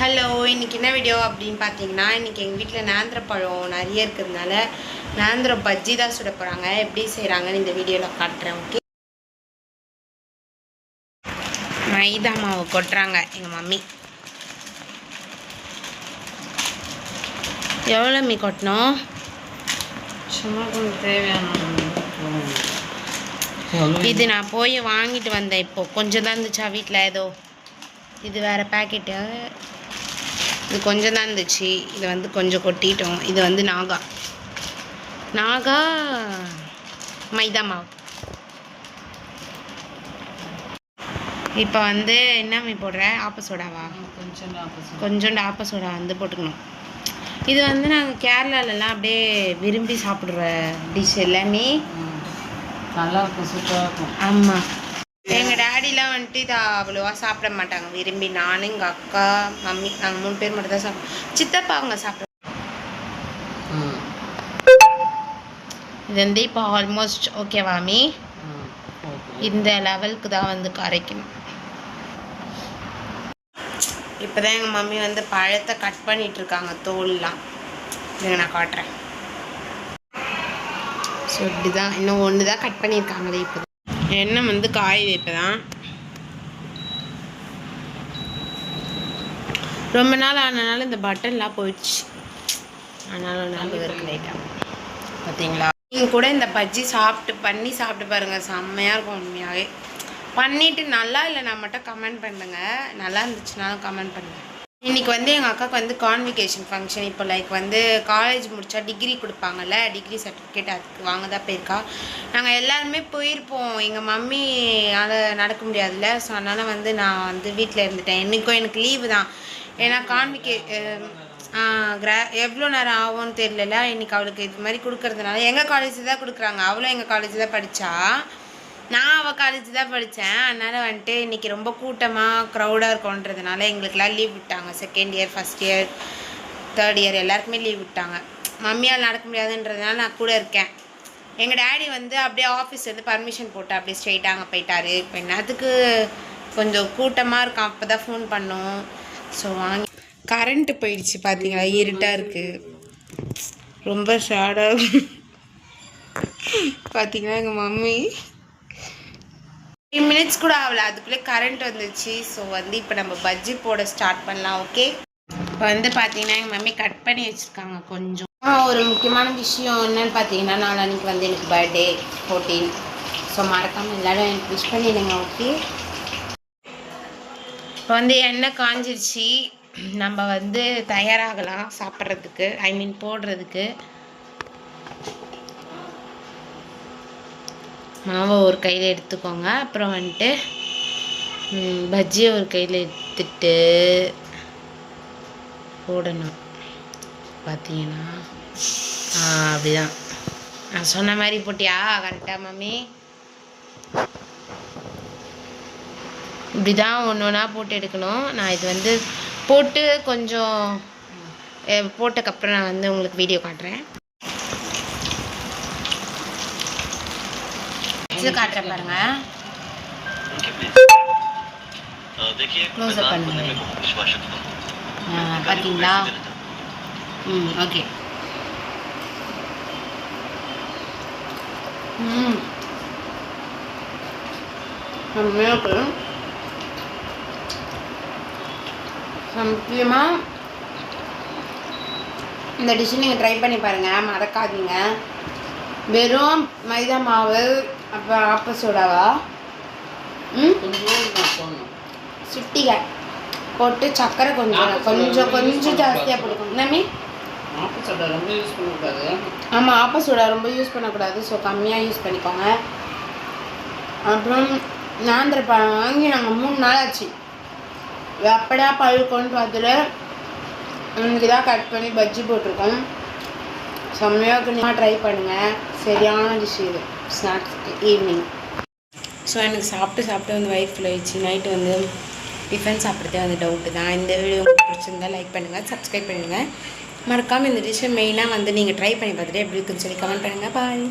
Hello இன்னைக்கு என்ன video அப்படின்னு பார்த்தீங்கன்னா இன்னைக்கு எங்கள் வீட்டில் நேந்திர பழம் நிறைய இருக்கிறதுனால நேந்திர பஜ்ஜி தான் சுட போகிறாங்க எப்படி செய்கிறாங்கன்னு இந்த வீடியோவில் காட்டுறேன் ஓகே மைதா மாவு கொட்டுறாங்க எங்கள் மம்மி. எவ்வளோ மீ கொட்டணும்? சும்மா கொஞ்சம் தேவையான இது நான் போய் வாங்கிட்டு வந்தேன் இப்போ. கொஞ்சம் தான் இருந்துச்சா வீட்டில் ஏதோ. இது வேறு பேக்கெட்டு இது கொஞ்சம் தான் இருந்துச்சு. இது வந்து கொஞ்சம் கொட்டிட்டோம். இது வந்து நாகா. நாகா மைதா மாவு. இப்போ வந்து என்ன மீ போடுற? ஆப்ப சோடாவா? கொஞ்சம் ஆப்போசிட் கொஞ்சோண்டு ஆப்ப சோடா வந்து போட்டுக்கணும். இது வந்து நாங்கள் கேரளாலலாம் அப்படியே விரும்பி சாப்பிட்ற டிஷ் எல்லாமே. நல்லா இருக்கும் சூப்பராக இருக்கும். ஆமாம் எங்கள் டேடிலாம் வந்துட்டு இதை அவ்வளோவா சாப்பிட மாட்டாங்க. விரும்பி நானும் எங்கள் அக்கா மம்மி நாங்கள் மூணு பேர் மட்டும் தான் சாப்பிடுவோம். சித்தப்பா அவங்க சாப்பிட ம். இது வந்து இப்போ ஆல்மோஸ்ட் ஓகே இந்த லெவலுக்கு தான் வந்து கரைக்கணும். இப்போ தான் எங்கள் மம்மி வந்து பழத்தை கட் பண்ணிட்டு இருக்காங்க தோல்லாம். இதை நான் காட்டுறேன். ஸோ இப்படி தான் இன்னும் ஒன்று தான் கட் பண்ணியிருக்காங்களே இப்போ எண்ணெய் வந்து காயுது இப்போ தான் ரொம்ப நாள் ஆனனால இந்த பட்டன்லாம் போயிடுச்சு. அதனால நாள் லைட்டாக பார்த்தீங்களா? நீங்கள் கூட இந்த பஜ்ஜி சாப்பிட்டு பண்ணி சாப்பிட்டு பாருங்க. செம்மையாக இருக்கும் உண்மையாகவே பண்ணிட்டு நல்லா இல்லைனா மட்டும் கமெண்ட் பண்ணுங்க. நல்லா இருந்துச்சுனாலும் கமெண்ட் பண்ணுங்க. இன்றைக்கி வந்து எங்கள் அக்காவுக்கு வந்து கான்விகேஷன் ஃபங்க்ஷன் இப்போ லைக் வந்து காலேஜ் முடித்தா டிகிரி கொடுப்பாங்கல்ல டிகிரி சர்டிஃபிகேட் அதுக்கு வாங்க தான் போயிருக்கா. நாங்கள் எல்லாருமே போயிருப்போம். எங்கள் மம்மி அதை நடக்க முடியாதுல்ல. ஸோ அதனால் வந்து நான் வந்து வீட்டில் இருந்துட்டேன். இன்றைக்கும் எனக்கு லீவு தான். ஏன்னா கான்விகே கிரா எவ்வளோ நேரம் ஆகும்னு தெரியல இன்னைக்கு அவளுக்கு இது மாதிரி கொடுக்கறதுனால எங்கள் காலேஜ் தான் கொடுக்குறாங்க. அவளும் எங்கள் காலேஜ் தான் படித்தா நான் அவள் காலேஜ் தான் படித்தேன் அதனால் வந்துட்டு இன்றைக்கி ரொம்ப கூட்டமாக க்ரௌடாக இருக்கும்ன்றதுனால எங்களுக்கெல்லாம் லீவ் விட்டாங்க. Second year first year third year எல்லாருக்குமே லீவ் விட்டாங்க. மம்மியால் நடக்க முடியாதுன்றதுனால நான் கூட இருக்கேன். எங்கள் டேடி வந்து அப்படியே ஆஃபீஸ் வந்து பர்மிஷன் போட்டு அப்படியே ஸ்ட்ரெயிட்டாக அங்கே போயிட்டாரு. இப்போ என்னத்துக்கு கொஞ்சம் கூட்டமாக இருக்கும் அப்போ தான் ஃபோன் பண்ணோம். ஸோ வாங்கி கரண்ட்டு போயிடுச்சு பார்த்தீங்களா இருட்டாக இருக்குது ரொம்ப ஷேடாக பார்த்தீங்கன்னா எங்கள் மம்மி? த்ரீ மினிட்ஸ் கூட ஆகல. அதுக்குள்ளே கரண்ட் வந்துச்சு. ஸோ வந்து இப்போ நம்ம பஜ்ஜி போட ஸ்டார்ட் பண்ணலாம் ஓகே இப்போ வந்து பார்த்தீங்கன்னா எங்கள் மம்மி கட் பண்ணி வச்சுருக்காங்க கொஞ்சம். ஒரு முக்கியமான விஷயம் என்னென்னு பார்த்தீங்கன்னா நாளான்னைக்கு வந்து எனக்கு பர்த்டே ஃபோர்டீன் ஸோ மறக்காமல் எல்லோரும் எனக்கு விஷ் பண்ணிடுங்க ஓகே இப்போ வந்து எண்ணெய் காஞ்சிருச்சு. நம்ம வந்து தயாராகலாம் சாப்பிட்றதுக்கு. ஐ மீன் போடுறதுக்கு. மாவை ஒரு கையில் எடுத்துக்கோங்க. அப்புறம் வந்துட்டு பஜ்ஜியை ஒரு கையில் எடுத்துட்டு போடணும். பார்த்தீங்கன்னா அப்படிதான். நான் சொன்ன மாதிரி போட்டியா? கரெக்டாக மம்மி? இப்படி தான் ஒன்று ஒன்றா போட்டு எடுக்கணும். நான் இது வந்து போட்டு கொஞ்சம் போட்டக்கப்புறம் நான் வந்து உங்களுக்கு வீடியோ காட்டுறேன். வச்சு பாருங்க. க்ளோஸ் பண்ணுங்க. பார்த்தீங்களா ம் ஓகே ம் நம்மளுக்கு முக்கியமாக இந்த டிஷ்ஷு நீங்கள் ட்ரை பண்ணி பாருங்கள் மறக்காதீங்க. வெறும் மைதா மாவு அப்புறம் ஆப்ப சோடாவா? ம்? கொஞ்சம் நான் போடணும் சுட்டிகை போட்டு சர்க்கரை கொஞ்சம் கொஞ்சம் கொஞ்சம் ஜாஸ்தியாக போட்டுக்கணும். என்னமே ஆமாம் ஆப்ப சோடா ரொம்ப யூஸ் பண்ணக்கூடாது. ஸோ கம்மியாக யூஸ் பண்ணிக்கோங்க. அப்புறம் நாந்திர பழம் வாங்கி நாங்கள் மூணு நாள் ஆச்சு. எப்படா பழுக்கோன்னு பார்த்துட்டு இன்னைக்கு தான் கட் பண்ணி பஜ்ஜி போட்டிருக்கோம். செம்மையாக நீங்கள் ட்ரை பண்ணுங்கள் சரியான டிஷ் இது. ஸ்நாக்ஸ் ஈவினிங் ஸோ எனக்கு சாப்பிட்டு சாப்பிட்டு வந்து வயிறு ஃபுல் ஆயிடுச்சு. நைட்டு வந்து டிஃபன் சாப்பிட்றதே வந்து டவுட்டு தான். இந்த வீடியோ உங்களுக்கு பிடிச்சிருந்தா லைக் பண்ணுங்கள் சப்ஸ்கிரைப் பண்ணுங்கள் மறக்காமல் இந்த டிஷ்ஷை மெயினாக வந்து நீங்கள் ட்ரை பண்ணி பார்த்துட்டு எப்படி இருக்குன்னு சொல்லி கமெண்ட் பண்ணுங்கள் பாய்